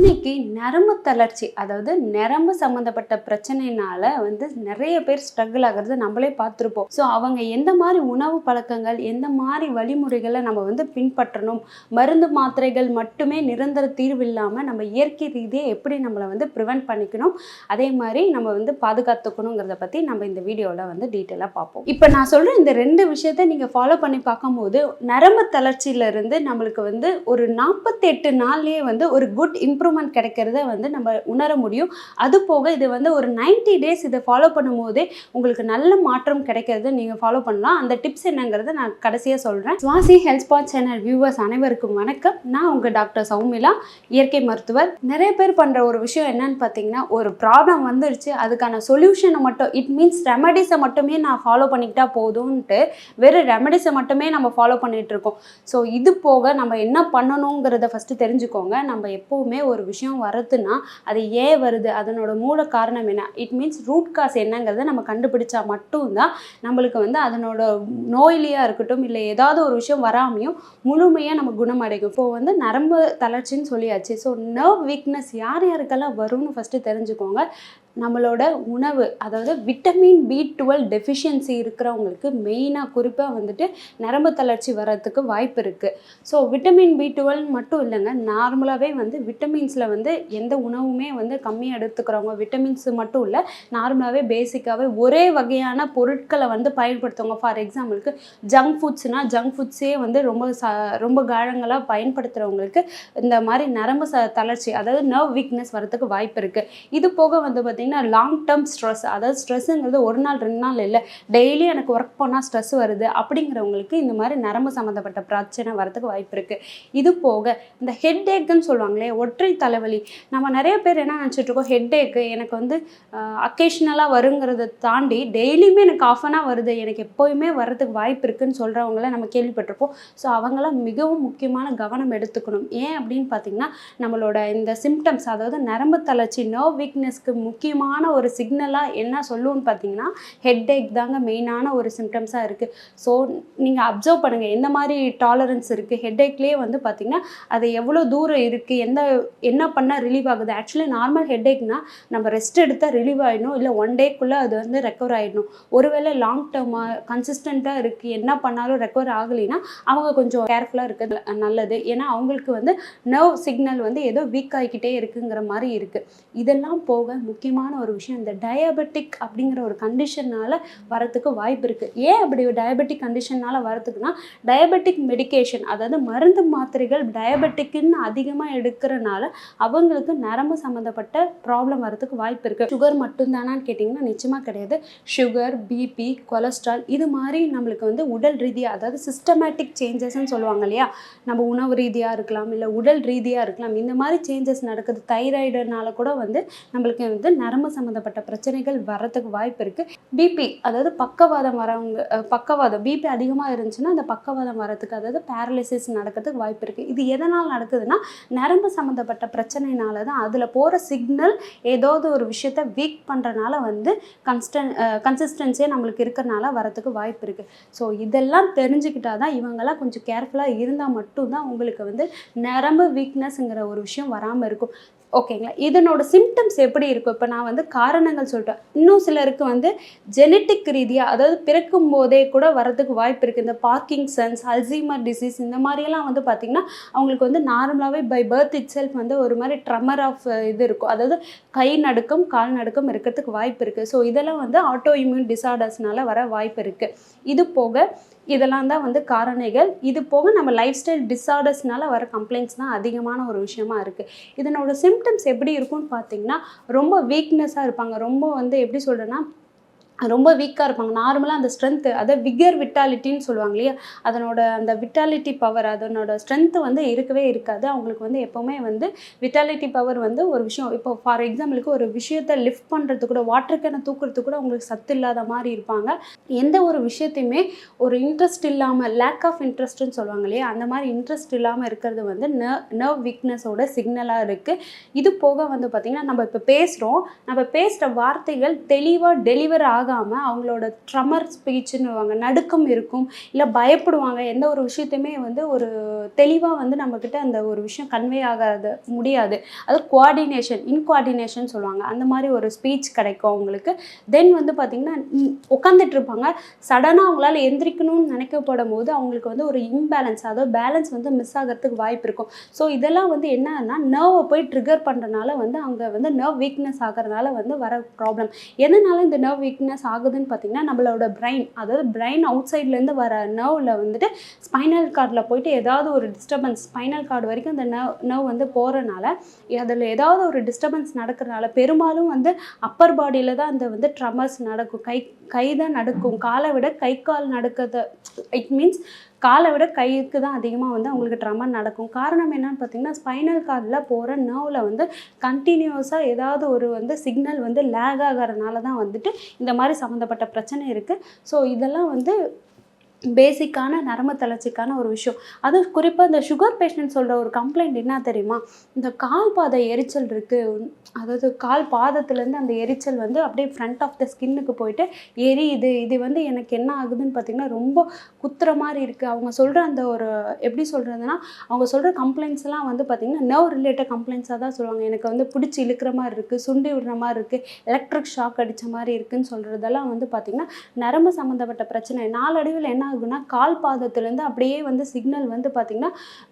picnic இன்னைக்கு நரம்பு தளர்ச்சி அதாவது நரம்பு சம்மந்தப்பட்ட பிரச்சனைனால வந்து நிறைய பேர் ஸ்ட்ரகிள் ஆகிறது நம்மளே பார்த்துருப்போம். ஸோ அவங்க எந்த மாதிரி உணவு பழக்கங்கள் எந்த மாதிரி வழிமுறைகளை நம்ம வந்து பின்பற்றணும் மருந்து மாத்திரைகள் மட்டுமே நிரந்தர தீர்வு இல்லாமல் நம்ம இயற்கை ரீதியாக எப்படி நம்மளை வந்து ப்ரிவென்ட் பண்ணிக்கணும் அதே மாதிரி நம்ம வந்து பாதுகாத்துக்கணுங்கிறத பற்றி நம்ம இந்த வீடியோவில் வந்து டீட்டெயிலாக பார்ப்போம். இப்போ நான் சொல்கிற இந்த ரெண்டு விஷயத்தை நீங்கள் ஃபாலோ பண்ணி பார்க்கும்போது நரம்பு தளர்ச்சியிலிருந்து நம்மளுக்கு வந்து ஒரு நாற்பத்தெட்டு நாள்லேயே வந்து ஒரு குட் இம்ப்ரூவ்மெண்ட் கிடைக்கிறத வந்து நம்ம உணர முடியும். அது போக இது வந்து ஒரு 90 டேஸ் இதை ஃபாலோ பண்ணும்போதே உங்களுக்கு நல்ல மாற்றம் கிடைக்கிறத நீங்கள் ஃபாலோ பண்ணலாம். அந்த டிப்ஸ் என்னங்கிறத நான் கடைசியாக சொல்கிறேன் சுவாசி ஹெல்த் ஸ்பாட் சேனல் வியூவர்ஸ் அனைவருக்கும் வணக்கம். நான் உங்கள் டாக்டர் சௌமிலா இயற்கை மருத்துவர். நிறைய பேர் பண்ணுற ஒரு விஷயம் என்னன்னு பார்த்தீங்கன்னா ஒரு ப்ராப்ளம் வந்துருச்சு அதுக்கான சொல்யூஷனை மட்டும் இட் மீன்ஸ் ரெமடிஸை மட்டுமே நான் ஃபாலோ பண்ணிக்கிட்டா போதும்ன்ட்டு வெறும் ரெமடிஸை மட்டுமே நம்ம ஃபாலோ பண்ணிகிட்ருக்கோம் இருக்கோம். ஸோ இது போக நம்ம என்ன பண்ணணுங்கிறத ஃபஸ்ட்டு தெரிஞ்சுக்கோங்க. நம்ம எப்போவுமே ஒரு விஷயம் விஷயம் வருதுன்னா அது ஏன் வருது? அதனோட மூல காரணம் என்ன? இட் மீன்ஸ் ரூட் காஸ் என்னங்கிறத நம்ம கண்டுபிடிச்சா மட்டும்தான் நம்மளுக்கு வந்து அதனோட நோயிலையாக இருக்கட்டும் இல்லை ஏதாவது ஒரு விஷயம் வராமையும் முழுமையாக நம்ம குணமடைக்கும். இப்போது வந்து நரம்பு தளர்ச்சின்னு சொல்லியாச்சு. ஸோ நர்வ் வீக்னஸ் யார் யாருக்கெல்லாம் வரும்னு ஃபஸ்ட்டு தெரிஞ்சுக்கோங்க. நம்மளோட உணவு அதாவது விட்டமின் பி டுவெல் டெஃபிஷியன்சி இருக்கிறவங்களுக்கு மெயினாக குறிப்பாக வந்துட்டு நரம்பு தளர்ச்சி வர்றதுக்கு வாய்ப்பு இருக்குது ஸோ விட்டமின் பி டுவெல் மட்டும் இல்லைங்க நார்மலாகவே வந்து விட்டமின்ஸில் வந்து எந்த உணவுமே வந்து கம்மியாக எடுத்துக்கிறவங்க விட்டமின்ஸ் மட்டும் இல்லை நார்மலாகவே பேசிக்காகவே ஒரே வகையான பொருட்களை வந்து பயன்படுத்துவாங்க. ஃபார் எக்ஸாம்பிளுக்கு ஜங்க் ஃபுட்ஸ்னால் ஜங்க் ஃபுட்ஸே வந்து ரொம்ப ச ரொம்ப காலங்களாக பயன்படுத்துகிறவங்களுக்கு இந்த மாதிரி நரம்பு ச தளர்ச்சி அதாவது நர்வ் வீக்னஸ் வரதுக்கு வாய்ப்பு இருக்குது இது போக வந்து பார்த்திங்கன்னா லாங் டேர்ம் ஸ்ட்ரெஸ் அதாவது ஸ்ட்ரெஸ்ஸுங்கிறது ஒரு நாள் ரெண்டு நாள் இல்லை. டெய்லி எனக்கு ஒர்க் பண்ணால் ஸ்ட்ரெஸ் வருது அப்படிங்கிறவங்களுக்கு இந்த மாதிரி நரம்பு சம்மந்தப்பட்ட பிரச்சனை வரதுக்கு வாய்ப்பு இருக்குது இது போக இந்த ஹெட் ஏக்குன்னு சொல்லுவாங்களே ஒற்றை தலைவலி. நம்ம நிறைய பேர் என்ன நினச்சிட்ருக்கோம் ஹெட் ஏக்கு எனக்கு வந்து அக்கேஷ்னலாக வருங்கிறத தாண்டி டெய்லியுமே எனக்கு ஆஃப் அன் வருது. எனக்கு எப்போயுமே வர்றதுக்கு வாய்ப்பு இருக்குதுன்னு சொல்கிறவங்கள நம்ம கேள்விப்பட்டிருப்போம். ஸோ அவங்களாம் மிகவும் முக்கியமான கவனம் எடுத்துக்கணும். ஏன் அப்படின்னு பார்த்தீங்கன்னா நம்மளோட இந்த சிம்டம்ஸ் அதாவது நரம்பு தளர்ச்சி நர்வ் வீக்னஸ்க்கு முக்கியமான ஒரு சிக்னலாக என்ன சொல்லுன்னு பார்த்தீங்கன்னா ஹெட் ஏக் தாங்க மெயினான ஒரு சிம்டம்ஸாக இருக்குது ஸோ நீங்கள் அப்சர்வ் பண்ணுங்கள் எந்த மாதிரி டாலரன்ஸ் இருக்குது ஹெட் ஏக்லேயே வந்து பார்த்தீங்கன்னா அது எவ்வளோ தூரம் இருக்குது எந்த என்ன பண்ணால் ரிலீவ் ஆகுது? ஆக்சுவலி நார்மல் ஹெட் நம்ம ரெஸ்ட் எடுத்தால் ரிலீவ் ஆகிடணும் இல்லை ஒன் டேக்குள்ளே அது வந்து ரெக்கவர் ஆகிடணும் ஒருவேளை லாங் டேர்மாக கன்சிஸ்டண்ட்டாக இருக்குது என்ன பண்ணாலும் ரெக்கவர் ஆகலைன்னா அவங்க கொஞ்சம் கேர்ஃபுல்லாக இருக்கிறது நல்லது. ஏன்னா அவங்களுக்கு வந்து நர்வ் சிக்னல் வந்து ஏதோ வீக் ஆகிக்கிட்டே இருக்குங்கிற மாதிரி இருக்குது இதெல்லாம் போக முக்கியமாக முக்கியமான ஒரு விஷயம். இந்த டயபெட்டிக் அப்படிங்கிற ஒரு கண்டிஷனால் வரத்துக்கு வாய்ப்பு இருக்குது ஏன் அப்படி டயபெட்டிக் கண்டிஷனால் வரத்துக்குன்னா டயபெட்டிக் மெடிகேஷன் அதாவது மருந்து மாத்திரைகள் டயபெட்டிக்குன்னு அதிகமாக எடுக்கிறனால அவங்களுக்கு நரம்பு சம்மந்தப்பட்ட ப்ராப்ளம் வரத்துக்கு வாய்ப்பு இருக்குது சுகர் மட்டும்தானான்னு கேட்டிங்கன்னா நிச்சயமாக கிடையாது. சுகர் பிபி கொலஸ்ட்ரால் இது மாதிரி நம்மளுக்கு வந்து உடல் ரீதியாக அதாவது சிஸ்டமேட்டிக் சேஞ்சஸ்ன்னு சொல்லுவாங்க இல்லையா? நம்ம உணவு ரீதியாக இருக்கலாம் இல்லை உடல் ரீதியாக இருக்கலாம் இந்த மாதிரி சேஞ்சஸ் நடக்குது. தைராய்டுனால கூட வந்து நம்மளுக்கு வந்து நரம்பு சம்மந்தப்பட்ட பிரச்சனைகள் வரத்துக்கு வாய்ப்பு இருக்குது பிபி அதாவது பக்கவாதம் வரவங்க பக்கவாதம் பிபி அதிகமாக இருந்துச்சுன்னா அந்த பக்கவாதம் வரதுக்கு அதாவது பேரலிசிஸ் நடக்கிறதுக்கு வாய்ப்பு இருக்குது இது எதனால் நடக்குதுன்னா நரம்பு சம்மந்தப்பட்ட பிரச்சனைனால தான் அதில் போகிற சிக்னல் ஏதாவது ஒரு விஷயத்த வீக் பண்ணுறனால வந்து கன்ஸ்டன் கன்சிஸ்டன்சியாக நம்மளுக்கு இருக்கிறனால வரத்துக்கு வாய்ப்பு இருக்குது ஸோ இதெல்லாம் தெரிஞ்சுக்கிட்டா தான் இவங்கெல்லாம் கொஞ்சம் கேர்ஃபுல்லாக இருந்தால் மட்டும்தான் உங்களுக்கு வந்து நரம்பு வீக்னஸ்ங்கிற ஒரு விஷயம் வராமல் இருக்கும். ஓகேங்களா? இதனோட சிம்டம்ஸ் எப்படி இருக்கும்? இப்போ நான் வந்து காரணங்கள் சொல்லிட்டேன் இன்னும் சிலருக்கு வந்து ஜெனட்டிக் ரீதியாக அதாவது பிறக்கும் போதே கூட வரதுக்கு வாய்ப்பு இருக்குது இந்த பார்க்கிங் சன்ஸ் அல்சீமர் டிசீஸ் இந்த மாதிரியெல்லாம் வந்து பார்த்திங்கன்னா அவங்களுக்கு வந்து நார்மலாகவே பை பர்த் இட் செல்ஃப் வந்து ஒரு மாதிரி ட்ரமர் ஆஃப் இது இருக்கும். அதாவது கை நடுக்கம் கால் நடுக்கம் இருக்கிறதுக்கு வாய்ப்பு இருக்குது ஸோ இதெல்லாம் வந்து ஆட்டோ இம்யூன் டிசார்டர்ஸ்னால வர வாய்ப்பு இருக்குது இது போக இதெல்லாம் தான் வந்து காரணிகள். இது போக நம்ம லைஃப் ஸ்டைல் டிசார்டர்ஸ்னால வர கம்ப்ளைண்ட்ஸ் தான் அதிகமான ஒரு விஷயமா இருக்குது இதனோட சிம் சிம்டம்ஸ் எப்படி இருக்கும்னு பார்த்தீங்கன்னா ரொம்ப வீக்னஸாக இருப்பாங்க. ரொம்ப வந்து எப்படி சொல்கிறேன்னா ரொம்ப வீக்காக இருப்பாங்க. நார்மலாக அந்த ஸ்ட்ரென்த்து அதை விகர் விட்டாலிட்டின்னு சொல்லுவாங்க இல்லையா? அதனோட அந்த விட்டாலிட்டி பவர் அதனோட ஸ்ட்ரென்த்து வந்து இருக்கவே இருக்காது. அவங்களுக்கு வந்து எப்போவுமே வந்து விட்டாலிட்டி பவர் வந்து ஒரு விஷயம். இப்போ ஃபார் எக்ஸாம்பிளுக்கு ஒரு விஷயத்தை லிஃப்ட் பண்ணுறது கூட வாட்டர் கேனை தூக்குறது கூட அவங்களுக்கு சத்து இல்லாத மாதிரி இருப்பாங்க. எந்த ஒரு விஷயத்தையுமே ஒரு இன்ட்ரெஸ்ட் இல்லாமல் லேக் ஆஃப் இன்ட்ரெஸ்ட்னு சொல்லுவாங்க இல்லையா? அந்த மாதிரி இன்ட்ரெஸ்ட் இல்லாமல் இருக்கிறது வந்து நர்வ் வீக்னஸோட சிக்னலாக இருக்குது இது போக வந்து பார்த்திங்கன்னா நம்ம இப்போ பேசுகிறோம் நம்ம பேசுகிற வார்த்தைகள் தெளிவாக டெலிவர் ஆக ஆகாமல் அவங்களோட ட்ரமர் ஸ்பீச்சுன்னு நடுக்கம் இருக்கும் இல்லை பயப்படுவாங்க எந்த ஒரு விஷயத்தையுமே வந்து ஒரு தெளிவாக வந்து நம்மக்கிட்ட அந்த ஒரு விஷயம் கன்வே ஆகாத முடியாது. அது குவாடினேஷன் இன்குவார்டினேஷன் சொல்லுவாங்க. அந்த மாதிரி ஒரு ஸ்பீச் கிடைக்கும் அவங்களுக்கு. தென் வந்து பார்த்திங்கன்னா உட்காந்துட்டு இருப்பாங்க. சடனாக அவங்களால எந்திரிக்கணும்னு நினைக்கப்படும் போது அவங்களுக்கு வந்து ஒரு இம்பேலன்ஸ் அதாவது பேலன்ஸ் வந்து மிஸ் ஆகிறதுக்கு வாய்ப்பு இருக்கும். ஸோ இதெல்லாம் வந்து என்னன்னா நர்வை போய் ட்ரிகர் பண்ணுறனால வந்து அவங்க வந்து நர்வ் வீக்னஸ் ஆகிறதுனால வந்து வர ப்ராப்ளம் எதனால இந்த நர்வ் வீக்னஸ் ஆகுதுன்னு பார்த்தீங்கன்னா நம்மளோட பிரெயின் அதாவது பிரெயின் அவுட் சைட்லேருந்து வர நர்வில் வந்துட்டு ஸ்பைனல் கார்டில் போயிட்டு ஏதாவது ஒரு டிஸ்டர்பன்ஸ் ஸ்பைனல் கார்டு வரைக்கும் அந்த நர்வ் நர்வ் வந்து போகிறனால அதில் ஏதாவது ஒரு டிஸ்டர்பன்ஸ் நடக்கிறனால பெரும்பாலும் வந்து அப்பர் பாடியில் தான் அந்த வந்து ட்ரமர்ஸ் நடக்கும். கை கை தான் நடக்கும். காலை விட கை கால் நடக்கிறத இட் மீன்ஸ் காலை விட கைக்கு தான் அதிகமாக வந்து அவங்களுக்கு ட்ரமர் நடக்கும். காரணம் என்னன்னு பார்த்தீங்கன்னா ஸ்பைனல் கார்டில் போகிற நர்வில் வந்து கண்டினியூஸாக ஏதாவது ஒரு வந்து சிக்னல் வந்து லேக் ஆகிறதுனால தான் வந்துட்டு இந்த மாதிரி சம்மந்தப்பட்ட பிரச்சனை இருக்குது ஸோ இதெல்லாம் வந்து பேசிக்கான நரம்பு தளர்ச்சிக்கான ஒரு விஷயம். அதுவும் குறிப்பாக இந்த சுகர் பேஷண்ட் சொல்கிற ஒரு கம்ப்ளைண்ட் என்ன தெரியுமா? இந்த கால் பாதை எரிச்சல் இருக்குது அதாவது கால் பாதத்துலேருந்து அந்த எரிச்சல் வந்து அப்படியே ஃப்ரண்ட் ஆஃப் த ஸ்கின்னுக்கு போயிட்டு எரியுது. இது வந்து எனக்கு என்ன ஆகுதுன்னு பார்த்தீங்கன்னா ரொம்ப குத்துற மாதிரி இருக்குது அவங்க சொல்கிற அந்த ஒரு எப்படி சொல்கிறதுனா அவங்க சொல்கிற கம்ப்ளைண்ட்ஸ்லாம் வந்து பார்த்திங்கன்னா நர்வ் ரிலேட்டட் கம்ப்ளைண்ட்ஸாக தான் சொல்லுவாங்க. எனக்கு வந்து பிடிச்சி இழுக்கிற மாதிரி இருக்குது சுண்டி விடுற மாதிரி இருக்குது எலக்ட்ரிக் ஷாக் அடித்த மாதிரி இருக்குதுன்னு சொல்கிறதெல்லாம் வந்து பார்த்திங்கன்னா நரம்பு சம்மந்தப்பட்ட பிரச்சனை. நாளடைவில் என்ன ஆகுனா கால் பாதத்துலேருந்து அப்படியே வந்து சிக்னல் வந்து பார்த்திங்கன்னா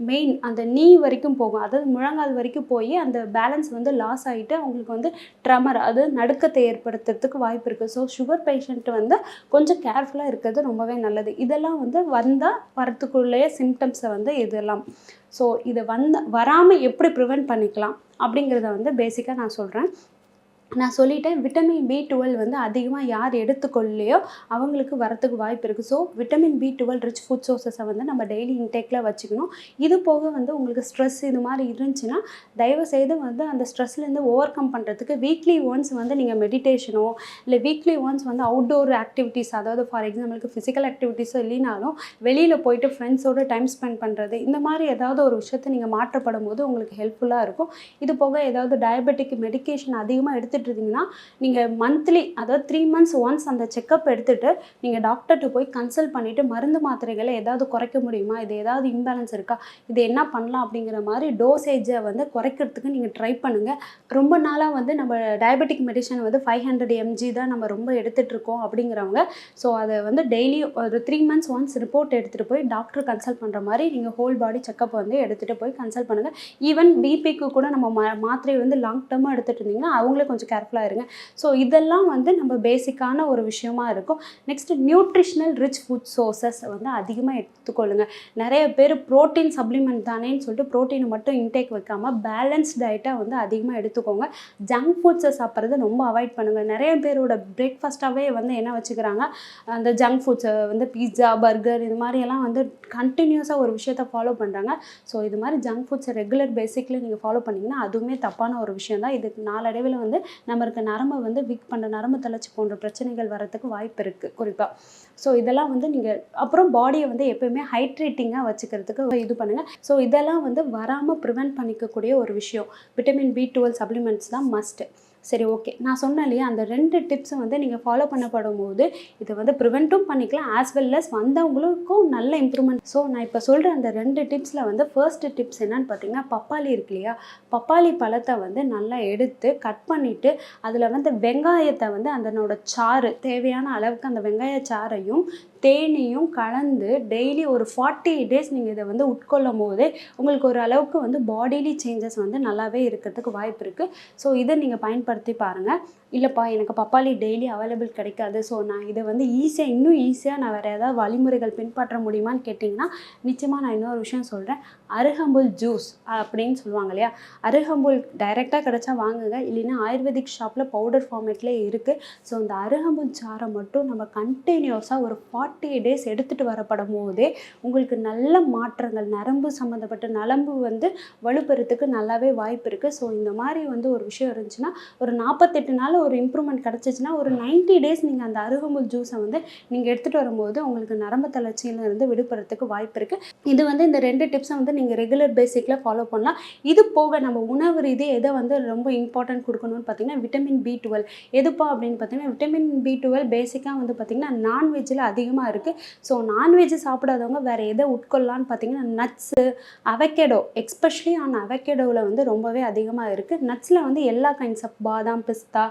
மெயின் அந்த நீ வரைக்கும் போகும். அதாவது முழங்கால் வரைக்கும் போய் அந்த பேலன்ஸ் வந்து லாஸ் ஆகிட்டு அவங்களுக்கு வந்து ட்ரமர் அது நடுக்கத்தை ஏற்படுத்துறதுக்கு வாய்ப்பு இருக்குது ஸோ சுகர் பேஷண்ட்டு வந்து கொஞ்சம் கேர்ஃபுல்லாக இருக்கிறது ரொம்பவே நல்லது. இதெல்லாம் வந்து வந்தால் வரத்துக்குள்ளேயே சிம்டம்ஸை வந்து இதெல்லாம் ஸோ இதை வந்த வராமல் எப்படி ப்ரிவெண்ட் பண்ணிக்கலாம் அப்படிங்கிறத வந்து பேசிக்காக நான் சொல்கிறேன் நான் சொல்லிட்டேன் விட்டமின் பி டுவெல் வந்து அதிகமாக யார் எடுத்துக்கொள்ளையோ அவங்களுக்கு வரத்துக்கு வாய்ப்பு இருக்குது so vitamin B twelve rich food சோர்ஸஸை வந்து நம்ம டெய்லி இன்டேக்கில் வச்சுக்கணும். இது போக வந்து உங்களுக்கு ஸ்ட்ரெஸ் இது மாதிரி இருந்துச்சுன்னா தயவு செய்து வந்து அந்த ஸ்ட்ரெஸ்லேருந்து ஓவர் கம் பண்ணுறதுக்கு வீக்லி ஒன்ஸ் வந்து நீங்கள் மெடிடேஷனோ இல்லை வீக்லி ஒன்ஸ் வந்து அவுட்டோர் ஆக்டிவிட்டீஸ் அதாவது ஃபார் எக்ஸாம்பிளுக்கு ஃபிசிக்கல் ஆக்டிவிட்டீஸோ இல்லைனாலும் வெளியில் போயிட்டு ஃப்ரெண்ட்ஸோட டைம் ஸ்பெண்ட் பண்ணுறது இந்த மாதிரி ஏதாவது ஒரு விஷயத்தை நீங்கள் மாற்றப்படும் போது உங்களுக்கு ஹெல்ப்ஃபுல்லாக இருக்கும். இது போக ஏதாவது டயபெட்டிக் மெடிகேஷன் அதிகமாக எடுத்து எடுத்துகிட்டு இருந்தீங்கன்னா நீங்கள் மந்த்லி அதாவது த்ரீ மந்த்ஸ் ஒன்ஸ் அந்த செக்கப் எடுத்துகிட்டு நீங்கள் டாக்டர்கிட்ட போய் கன்சல்ட் பண்ணிவிட்டு மருந்து மாத்திரைகளை ஏதாவது குறைக்க முடியுமா? இது ஏதாவது இம்பேலன்ஸ் இருக்கா? இது என்ன பண்ணலாம் அப்படிங்கிற மாதிரி டோசேஜை வந்து குறைக்கிறதுக்கு நீங்கள் ட்ரை பண்ணுங்கள் ரொம்ப நாளாக வந்து நம்ம டயபெட்டிக் மெடிசன் வந்து ஃபைவ் ஹண்ட்ரட் எம்ஜி தான் நம்ம ரொம்ப எடுத்துகிட்டு இருக்கோம் அப்படிங்கிறவங்க. ஸோ அதை வந்து டெய்லி ஒரு த்ரீ மந்த்ஸ் ஒன்ஸ் ரிப்போர்ட் எடுத்துகிட்டு போய் டாக்டர் கன்சல்ட் பண்ணுற மாதிரி நீங்கள் ஹோல் பாடி செக்கப் வந்து எடுத்துகிட்டு போய் கன்சல்ட் பண்ணுங்கள் ஈவன் பிபிக்கு கூட நம்ம மா மாத்திரை வந்து லாங் டேர்மாக எடுத்துகிட்டு இருந்தீங்கன்னா அவங்களே கொஞ்சம் கேர்ஃபுல்லாக இருங்க. ஸோ இதெல்லாம் வந்து நம்ம பேசிக்கான ஒரு விஷயமா இருக்கும். Next nutritional rich food sources வந்து அதிகமாக எடுத்துக்கொள்ளுங்க. நிறைய பேர் ப்ரோட்டீன் சப்ளிமெண்ட் தானேன்னு சொல்லிட்டு ப்ரோட்டீனை மட்டும் இன்டேக் வைக்காம பேலன்ஸ் டயட்டாக வந்து அதிகமாக எடுத்துக்கோங்க. ஜங்க் ஃபுட்ஸை சாப்பிட்றது ரொம்ப அவாய்ட் பண்ணுங்கள் நிறைய பேரோட பிரேக்ஃபாஸ்ட்டாகவே வந்து என்ன வச்சுக்கிறாங்க? அந்த ஜங்க் ஃபுட்ஸை வந்து பீட்சா பர்கர் இது மாதிரியெல்லாம் வந்து கண்டினியூஸாக ஒரு விஷயத்த ஃபாலோ பண்ணுறாங்க ஸோ இது மாதிரி ஜங்க் ஃபுட்ஸை ரெகுலர் பேசிக்கில் நீங்கள் ஃபாலோ பண்ணிங்கன்னா அதுவுமே தப்பான ஒரு விஷயம் தான். இதுக்கு நாளடைவில் வந்து நம்மளுக்கு நரம்பை வந்து வீக் பண்ணுற நரம்பு தளர்ச்சி போன்ற பிரச்சனைகள் வரத்துக்கு வாய்ப்பு இருக்குது குறிப்பாக ஸோ இதெல்லாம் வந்து நீங்கள் அப்புறம் பாடியை வந்து எப்பயுமே ஹைட்ரேட்டிங்காக வச்சுக்கிறதுக்கு இது பண்ணுங்கள் ஸோ இதெல்லாம் வந்து வராமல் ப்ரிவென்ட் பண்ணிக்கக்கூடிய ஒரு விஷயம். விட்டமின் பி டுவெல் சப்ளிமெண்ட்ஸ் தான் மஸ்ட்டு சரி ஓகே நான் சொன்னேன் இல்லையா அந்த ரெண்டு டிப்ஸும் வந்து நீங்கள் ஃபாலோ பண்ணப்படும் போது இதை வந்து ப்ரிவெண்ட்டும் பண்ணிக்கலாம் ஆஸ் வெல் அஸ் வந்தவங்களுக்கும் நல்ல இம்ப்ரூவ்மெண்ட் ஸோ நான் இப்போ சொல்கிற அந்த ரெண்டு டிப்ஸில் வந்து ஃபர்ஸ்ட் டிப்ஸ் என்னன்னு பார்த்தீங்கன்னா பப்பாளி இருக்கு இல்லையா பப்பாளி பழத்தை வந்து நல்லா எடுத்து கட் பண்ணிவிட்டு அதில் வந்து வெங்காயத்தை வந்து அதனோட சாறு தேவையான அளவுக்கு அந்த வெங்காய சாறையும் தேனையும் கலந்து டெய்லி ஒரு ஃபார்ட்டி டேஸ் நீங்கள் இதை வந்து உட்கொள்ளும் போது உங்களுக்கு ஒரு அளவுக்கு வந்து பாடிலி சேஞ்சஸ் வந்து நல்லாவே இருக்கிறதுக்கு வாய்ப்பு இருக்குது ஸோ இதை நீங்கள் பயன்படுத்தி பாருங்கள் இல்லைப்பா எனக்கு பப்பாளி டெய்லி அவைலபிள் கிடைக்காது. ஸோ நான் இதை வந்து ஈஸியாக இன்னும் ஈஸியாக நான் வேறு ஏதாவது வழிமுறைகள் பின்பற்ற முடியுமான்னு கேட்டிங்கன்னா நிச்சயமாக நான் இன்னொரு விஷயம் சொல்கிறேன் அருகம்புல் ஜூஸ் அப்படின்னு சொல்லுவாங்க இல்லையா? அருகம்புல் டைரெக்டாக கிடச்சா வாங்குங்க. இல்லைன்னா ஆயுர்வேதிக் ஷாப்பில் பவுடர் ஃபார்மேட்லேயே இருக்குது ஸோ இந்த அருகம்புல் சாரை மட்டும் நம்ம கண்டினியூஸாக ஒரு ஃபார்ட்டி டேஸ் எடுத்துகிட்டு வரப்படும் போதே உங்களுக்கு நல்ல மாற்றங்கள் நரம்பு சம்மந்தப்பட்ட நலம்பு வந்து வலுப்பெறத்துக்கு நல்லாவே வாய்ப்பு இருக்குது ஸோ இந்த மாதிரி வந்து ஒரு விஷயம் இருந்துச்சுன்னா ஒரு நாற்பத்தெட்டு நாள் ஒரு இம்ப்ரூவ்மெண்ட் கிடச்சிச்சின்னா ஒரு 90 டேஸ் நீங்கள் அந்த அருகம்புல் ஜூஸை வந்து நீங்கள் எடுத்துகிட்டு வரும்போது உங்களுக்கு நரம்பு தளர்ச்சியில இருந்து விடுபடுறதுக்கு வாய்ப்பு இருக்குது இது வந்து இந்த ரெண்டு டிப்ஸை வந்து நீங்கள் ரெகுலர் பேசிக்கில் ஃபாலோ பண்ணலாம். இது போக நம்ம உணவு ரீதியாக எதை வந்து ரொம்ப இம்பார்ட்டன்ட் கொடுக்கணும்னு பார்த்தீங்கன்னா விட்டமின் பி டுவெல் எதுப்பா அப்படின்னு பார்த்தீங்கன்னா விட்டமின் பி டுவெல் பேசிக்காக வந்து பார்த்தீங்கன்னா நான்வெஜ்ஜில் அதிகமாக இருக்குது ஸோ நான்வெஜ் சாப்பிடாதவங்க வேறு எதை உட்கொள்ளலான்னு பார்த்தீங்கன்னா நட்ஸு அவகேடோ எக்ஸ்பெஷலி ஆன் அவகேடோவில் வந்து ரொம்பவே அதிகமாக இருக்குது நட்ஸில் வந்து எல்லா கைண்ட்ஸ் ஆஃப் பாதாம் பிஸ்தா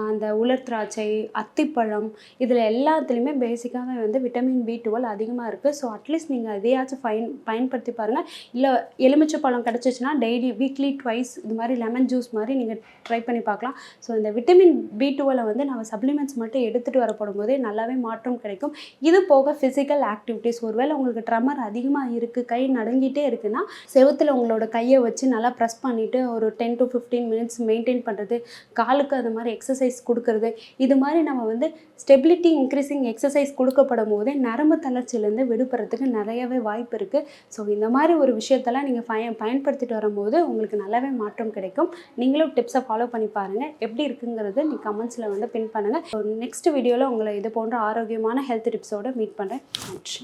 அந்த உலர் திராட்சை அத்திப்பழம் இதில் எல்லாத்துலேயுமே பேசிக்காகவே வந்து விட்டமின் பி டுவெல் அதிகமாக இருக்குது ஸோ அட்லீஸ்ட் நீங்கள் எதையாச்சும் பயன் பயன்படுத்தி பாருங்கள் இல்லை எலுமிச்சை பழம் கிடச்சிச்சின்னா டெய்லி வீக்லி ட்வைஸ் இது மாதிரி லெமன் ஜூஸ் மாதிரி நீங்கள் ட்ரை பண்ணி பார்க்கலாம். ஸோ இந்த விட்டமின் பி டுவெலை வந்து நம்ம சப்ளிமெண்ட்ஸ் மட்டும் எடுத்துகிட்டு வரப்படும் போதே நல்லாவே மாற்றம் கிடைக்கும். இது போக ஃபிசிக்கல் ஆக்டிவிட்டீஸ் ஒருவேளை உங்களுக்கு ட்ரமர் அதிகமாக இருக்குது கை நடுங்கிட்டே இருக்குன்னா செவுத்துல உங்களோட கையை வச்சு நல்லா ப்ரெஸ் பண்ணிவிட்டு ஒரு ten to fifteen minutes maintain பண்ணுறது காலுக்கு அது மாதிரி எக்ஸசைஸ் கொடுக்கறது. இது மாதிரி நம்ம வந்து ஸ்டெபிலிட்டி இன்க்ரீஸிங் எக்ஸசைஸ் கொடுக்கப்படும் போதே நரம்பு தளர்ச்சியிலேருந்து விடுபடுறதுக்கு நிறையவே வாய்ப்பு இருக்குது ஸோ இந்த மாதிரி ஒரு விஷயத்தெல்லாம் நீங்கள் பய பயன்படுத்திட்டு வரும்போது உங்களுக்கு நல்லாவே மாற்றம் கிடைக்கும். நீங்களும் டிப்ஸை ஃபாலோ பண்ணி பாருங்கள் எப்படி இருக்குங்கிறது நீ கமெண்ட்ஸில் வந்து பின் பண்ணுங்கள் நெக்ஸ்ட் வீடியோவில் உங்களை இது போன்ற ஆரோக்கியமான ஹெல்த் டிப்ஸோடு மீட் பண்ணுறேன் நன்றி.